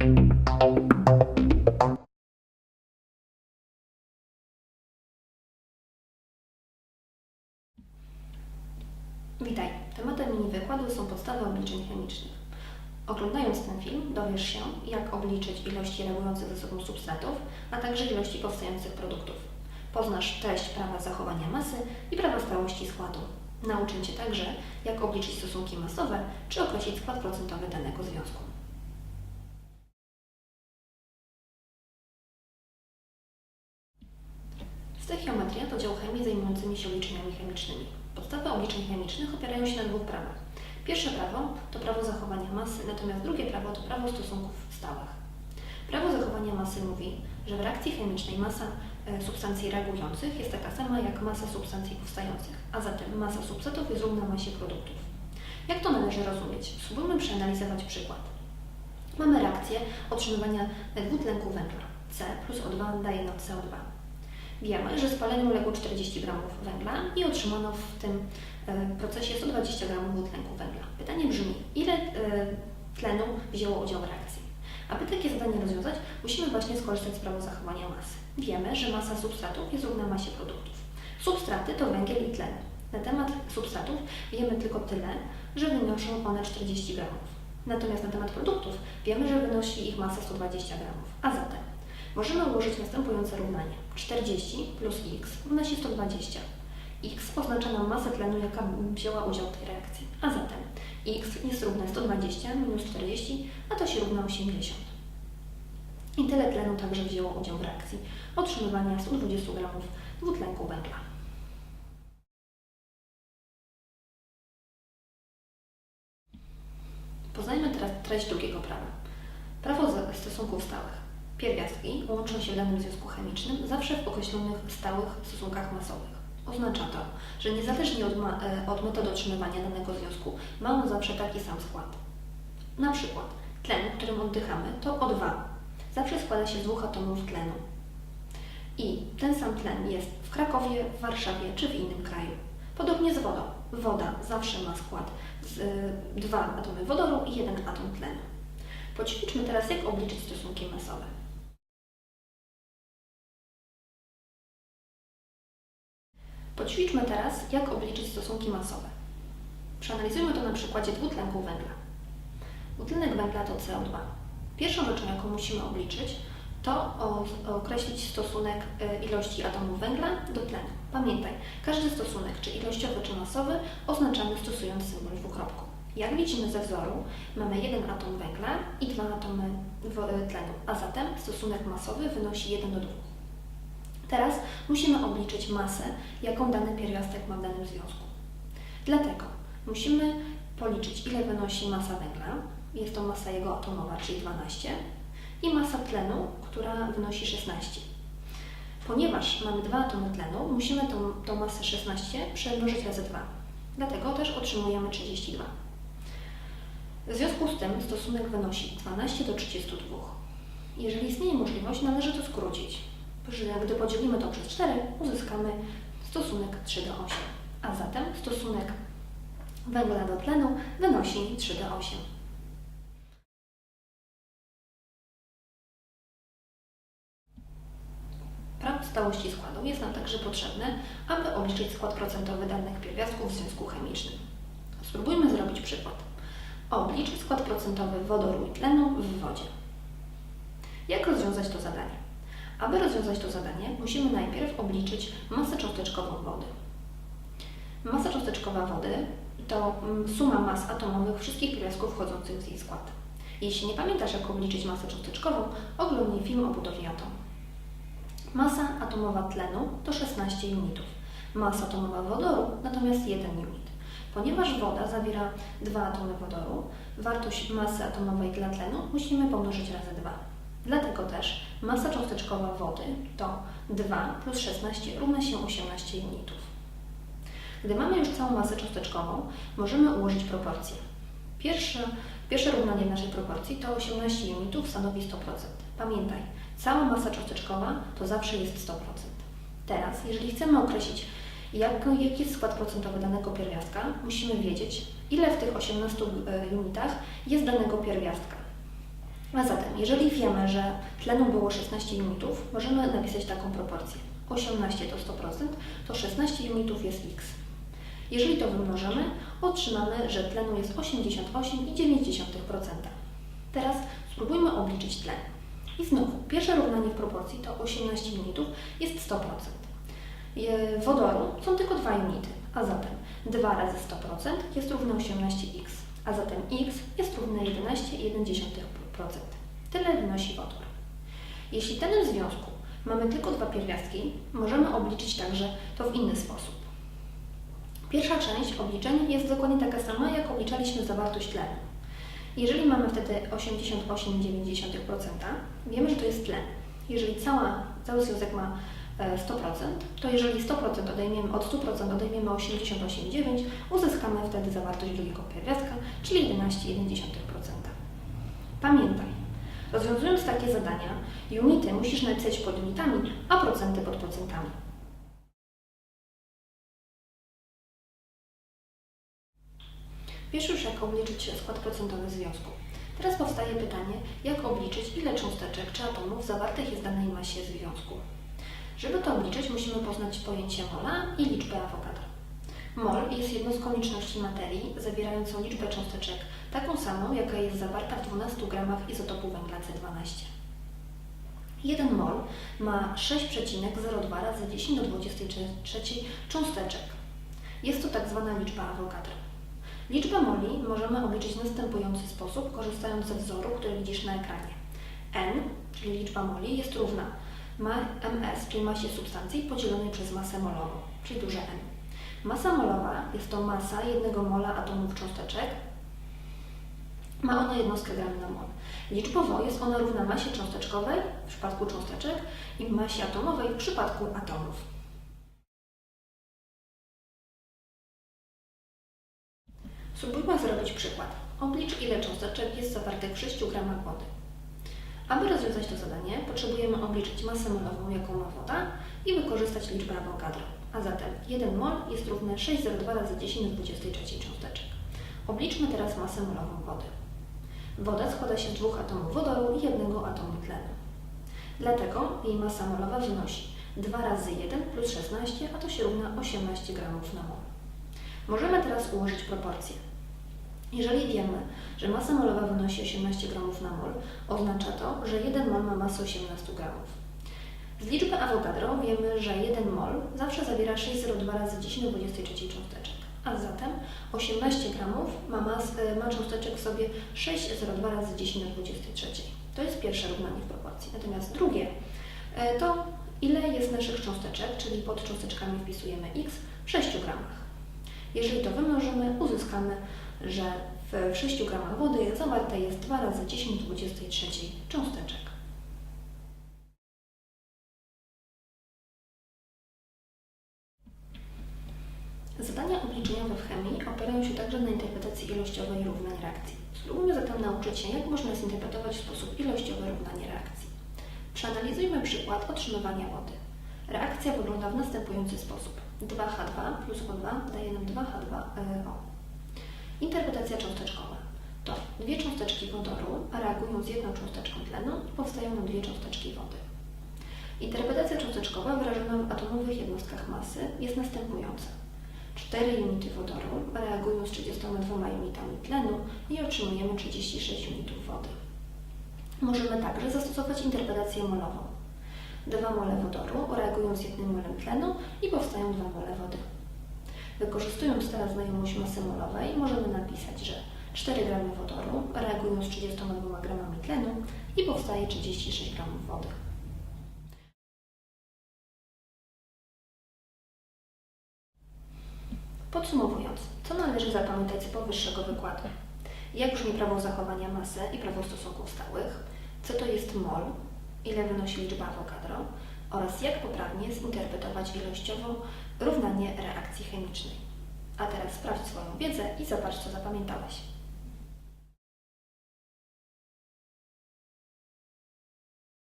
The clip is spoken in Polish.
Witaj. Tematem mini wykładu są podstawy obliczeń chemicznych. Oglądając ten film dowiesz się, jak obliczyć ilości reagujących ze sobą substratów, a także ilości powstających produktów. Poznasz treść prawa zachowania masy i prawa stałości składu. Nauczę Cię także, jak obliczyć stosunki masowe czy określić skład procentowy danego związku. Stoichiometria to dział chemii zajmującymi się obliczeniami chemicznymi. Podstawy obliczeń chemicznych opierają się na dwóch prawach. Pierwsze prawo to prawo zachowania masy, natomiast drugie prawo to prawo stosunków stałych. Prawo zachowania masy mówi, że w reakcji chemicznej masa e, substancji reagujących jest taka sama jak masa substancji powstających, a zatem masa substatów jest równa masie produktów. Jak to należy rozumieć? Spróbujmy przeanalizować przykład. Mamy reakcję otrzymywania dwutlenku węgla. C plus O2 daje nam CO2. Wiemy, że spaleniu uległo 40 gramów węgla i otrzymano w tym e, procesie 120 gramów dwutlenku węgla. Pytanie brzmi, ile e, tlenu wzięło udział w reakcji? Aby takie zadanie rozwiązać, musimy właśnie skorzystać z prawa zachowania masy. Wiemy, że masa substratów jest równa masie produktów. Substraty to węgiel i tlen. Na temat substratów wiemy tylko tyle, że wynoszą one 40 gramów. Natomiast na temat produktów wiemy, że wynosi ich masa 120 gramów. A zatem możemy ułożyć następujące równanie. 40 plus x równa się 120. x oznacza nam masę tlenu, jaka wzięła udział w tej reakcji. A zatem x jest równe 120 minus 40, a to się równa 80. I tyle tlenu także wzięło udział w reakcji otrzymywania 120 gramów dwutlenku węgla. Poznajmy teraz treść drugiego prawa. Prawo stosunków stałych. Pierwiastki łączą się w danym związku chemicznym zawsze w określonych stałych stosunkach masowych. Oznacza to, że niezależnie od, e, od metody otrzymywania danego związku ma on zawsze taki sam skład. Na przykład tlen, którym oddychamy, to O2. Zawsze składa się z dwóch atomów tlenu. I ten sam tlen jest w Krakowie, w Warszawie czy w innym kraju. Podobnie z wodą. Woda zawsze ma skład z y, dwa atomy wodoru i jeden atom tlenu. Poćwiczmy teraz, jak obliczyć stosunki masowe. Poćwiczmy teraz, jak obliczyć stosunki masowe. Przeanalizujmy to na przykładzie dwutlenku węgla. Dwutlenek węgla to CO2. Pierwszą rzeczą, jaką musimy obliczyć, to określić stosunek y, ilości atomów węgla do tlenu. Pamiętaj, każdy stosunek, czy ilościowy, czy masowy, oznaczamy stosując symbol dwukropku. Jak widzimy ze wzoru, mamy jeden atom węgla i dwa atomy y, tlenu, a zatem stosunek masowy wynosi 1 do 2. Teraz musimy obliczyć masę, jaką dany pierwiastek ma w danym związku. Dlatego musimy policzyć, ile wynosi masa węgla, jest to masa jego atomowa, czyli 12, i masa tlenu, która wynosi 16. Ponieważ mamy dwa atomy tlenu, musimy tą, tą masę 16 przemnożyć razy 2. Dlatego też otrzymujemy 32. W związku z tym stosunek wynosi 12 do 32. Jeżeli istnieje możliwość, należy to skrócić. Że Gdy podzielimy to przez 4, uzyskamy stosunek 3 do 8. A zatem stosunek węgla do tlenu wynosi 3 do 8. Prawo stałości składu jest nam także potrzebne, aby obliczyć skład procentowy danych pierwiastków w związku chemicznym. Spróbujmy zrobić przykład. Oblicz skład procentowy wodoru i tlenu w wodzie. Jak rozwiązać to zadanie? Aby rozwiązać to zadanie, musimy najpierw obliczyć masę cząsteczkową wody. Masa cząsteczkowa wody to mm, suma mas atomowych wszystkich pierwiastków wchodzących w jej skład. Jeśli nie pamiętasz, jak obliczyć masę cząsteczkową, oglądnij film o budowie atomu. Masa atomowa tlenu to 16 unitów. Masa atomowa wodoru natomiast 1 unit. Ponieważ woda zawiera dwa atomy wodoru, wartość masy atomowej dla tlenu musimy pomnożyć razy 2. Dlatego też masa cząsteczkowa wody to 2 plus 16 równa się 18 unitów. Gdy mamy już całą masę cząsteczkową, możemy ułożyć proporcje. Pierwsze, pierwsze równanie naszej proporcji to 18 unitów stanowi 100%. Pamiętaj, cała masa cząsteczkowa to zawsze jest 100%. Teraz, jeżeli chcemy określić, jak, jaki jest skład procentowy danego pierwiastka, musimy wiedzieć, ile w tych 18 unitach jest danego pierwiastka. A zatem, jeżeli wiemy, że tlenu było 16 unitów, możemy napisać taką proporcję. 18 to 100%, to 16 unitów jest x. Jeżeli to wymnożymy, otrzymamy, że tlenu jest 88,9%. Teraz spróbujmy obliczyć tlen. I znowu, pierwsze równanie w proporcji to 18 unitów jest 100%. Je- Wodoru są tylko 2 unity, a zatem 2 razy 100% jest równe 18x, a zatem x jest równe 11,1%. Tyle wynosi wodór. Jeśli w danym związku mamy tylko dwa pierwiastki, możemy obliczyć także to w inny sposób. Pierwsza część obliczeń jest dokładnie taka sama, jak obliczaliśmy zawartość tlenu. Jeżeli mamy wtedy 88,9%, wiemy, że to jest tlen. Jeżeli cała, cały związek ma e, 100%, to jeżeli 100% odejmiemy, od 100% odejmiemy 88,9%, uzyskamy wtedy zawartość drugiego pierwiastka, czyli 11,1%. Pamiętaj, rozwiązując takie zadania, unity musisz napisać pod unitami, a procenty pod procentami. Wiesz już, jak obliczyć skład procentowy związku. Teraz powstaje pytanie, jak obliczyć, ile cząsteczek czy atomów zawartych jest w danej masie związku. Żeby to obliczyć, musimy poznać pojęcie mola i liczbę Avogadro. Mol jest jednostką liczności materii, zawierającą liczbę cząsteczek taką samą, jaka jest zawarta w 12 gramach izotopu węgla C12. 1 mol ma 6,02 razy 10 do 23 cząsteczek. Jest to tak zwana liczba Avogadro. Liczbę moli możemy obliczyć w następujący sposób, korzystając ze wzoru, który widzisz na ekranie. N, czyli liczba moli, jest równa ma ms, czyli masie substancji, podzielonej przez masę molową, czyli duże N. Masa molowa jest to masa jednego mola atomów cząsteczek. Ma ona jednostkę gram na mol. Liczbowo jest ona równa masie cząsteczkowej w przypadku cząsteczek i masie atomowej w przypadku atomów. Spróbujmy zrobić przykład. Oblicz, ile cząsteczek jest zawartych w 6 gramach wody. Aby rozwiązać to zadanie, potrzebujemy obliczyć masę molową, jaką ma woda i wykorzystać liczbę Avogadro. A zatem 1 mol jest równe 6,02 razy 10 do 23 cząsteczek. Obliczmy teraz masę molową wody. Woda składa się z dwóch atomów wodoru i jednego atomu tlenu. Dlatego jej masa molowa wynosi 2 razy 1 plus 16, a to się równa 18 gramów na mol. Możemy teraz ułożyć proporcje. Jeżeli wiemy, że masa molowa wynosi 18 gramów na mol, oznacza to, że 1 mol ma masę 18 gramów. Z liczby Avogadro wiemy, że 1 mol zawsze zawiera 6,02 razy 10 do 23 cząsteczek, a zatem 18 gramów ma, mas, ma cząsteczek w sobie 6,02 razy 10 do 23. To jest pierwsze równanie w proporcji. Natomiast drugie e, to ile jest naszych cząsteczek, czyli pod cząsteczkami wpisujemy x w 6 gramach. Jeżeli to wymnożymy, uzyskamy, że w 6 gramach wody zawarte jest 2 razy 10 do 23 cząsteczek. Zadania obliczeniowe w chemii opieраją się także na interpretacji ilościowej równań reakcji. Spróbujmy zatem nauczyć się, jak można zinterpretować w sposób ilościowy równanie reakcji. Przeanalizujmy przykład otrzymywania wody. Reakcja wygląda w następujący sposób. 2H2 plus O2 daje nam 2H2O. Interpretacja cząsteczkowa. To dwie cząsteczki wodoru reagują z jedną cząsteczką tlenu i powstają nam dwie cząsteczki wody. Interpretacja cząsteczkowa wyrażona w atomowych jednostkach masy jest następująca. 4 unity wodoru reagują z 32 unitami tlenu i otrzymujemy 36 unitów wody. Możemy także zastosować interpretację molową. 2 mole wodoru reagują z jednym molem tlenu i powstają 2 mole wody. Wykorzystując teraz znajomość masy molowej, możemy napisać, że 4 gramy wodoru reagują z 32 gramami tlenu i powstaje 36 gramów wody. Podsumowując, co należy zapamiętać z powyższego wykładu? Jak brzmi prawo zachowania masy i prawo stosunków stałych? Co to jest mol? Ile wynosi liczba Avogadro? Oraz jak poprawnie zinterpretować ilościowo równanie reakcji chemicznej. A teraz sprawdź swoją wiedzę i zobacz, co zapamiętałeś.